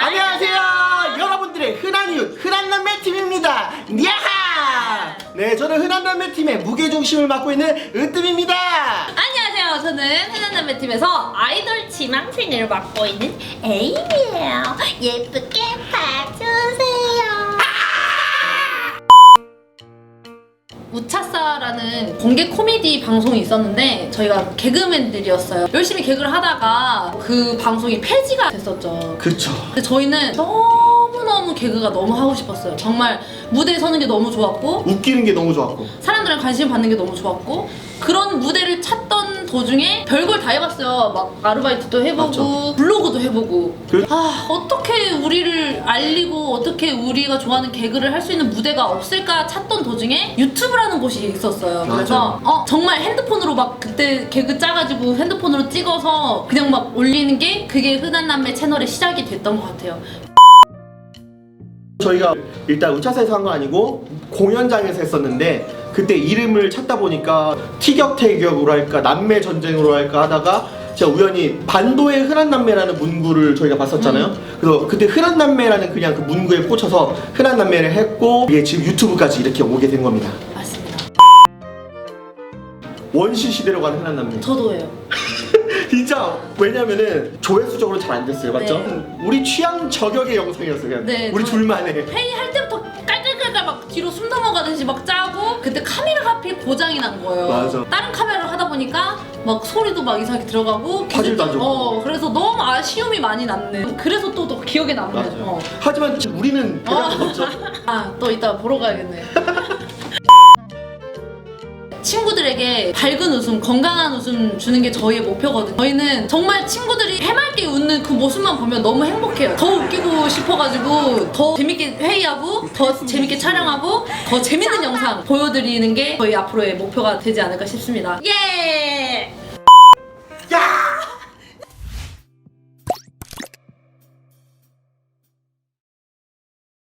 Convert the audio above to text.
안녕하세요. 여러분들의 흔한 이웃 흔한 남매 팀입니다. 야하! 네 저는 흔한 남매 팀의 무게중심을 맡고 있는 으뜸입니다. 안녕하세요. 저는 흔한남매 팀에서 아이돌 지망생을 맡고 있는 에임이에요. 예쁘게 봐주 우차사라는 공개 코미디 방송이 있었는데 저희가 개그맨들이었어요. 열심히 개그를 하다가 그 방송이 폐지가 됐었죠. 그쵸 근데 저희는 너무너무 개그가 너무 하고 싶었어요. 정말 무대에 서는 게 너무 좋았고 웃기는 게 너무 좋았고 사람들의 관심 받는 게 너무 좋았고 그런 무대를 찾던 도중에 별걸 다 해봤어요. 막 아르바이트도 해보고 맞죠. 해보고 그- 아 어떻게 우리를 알리고 어떻게 우리가 좋아하는 개그를 할 수 있는 무대가 없을까 찾던 도중에 유튜브라는 곳이 있었어요. 그래서 어 정말 핸드폰으로 막 그때 개그 짜가지고 핸드폰으로 찍어서 그냥 막 올리는 게 그게 흔한 남매 채널의 시작이 됐던 것 같아요. 저희가 일단 우차사에서 한 거 아니고 공연장에서 했었는데 그때 이름을 찾다 보니까 티격태격으로 할까 남매 전쟁으로 할까 하다가 제가 우연히 반도의 흔한 남매라는 문구를 저희가 봤었잖아요. 그래서 그때 흔한 남매라는 그냥 그 문구에 꽂혀서 흔한 남매를 했고 이게 지금 유튜브까지 이렇게 오게 된 겁니다. 맞습니다. 원시 시대로 가는 흔한 남매. 저도예요. 진짜 왜냐면은 조회수적으로 잘 안 됐어요, 맞죠? 네. 우리 취향 저격의 영상이었어요, 그냥 네, 우리 저- 둘만의. 회의할 때부터 깔깔깔깔 막 뒤로 숨 넘어가듯이 막 짜고 그때 카메라가 하필 고장이 난 거예요. 맞아. 다른 카메라를 하다 보니까 막 소리도 막 이상하게 들어가고 화질도 안 좋고. 어 그래서 너무 아쉬움이 많이 남네. 그래서 또 더 기억에 남네. 맞아요. 어. 하지만 지금 우리는 대답이 어. 없죠. 아 또 이따 보러 가야겠네. 친구들에게 밝은 웃음, 건강한 웃음 주는 게 저희의 목표거든요. 저희는 정말 친구들이 해맑게 웃는 그 모습만 보면 너무 행복해요. 더 웃기고 싶어가지고 더 재밌게 회의하고 더 재밌게 촬영하고 더 재밌는 영상 보여드리는 게 저희 앞으로의 목표가 되지 않을까 싶습니다. 예! 야!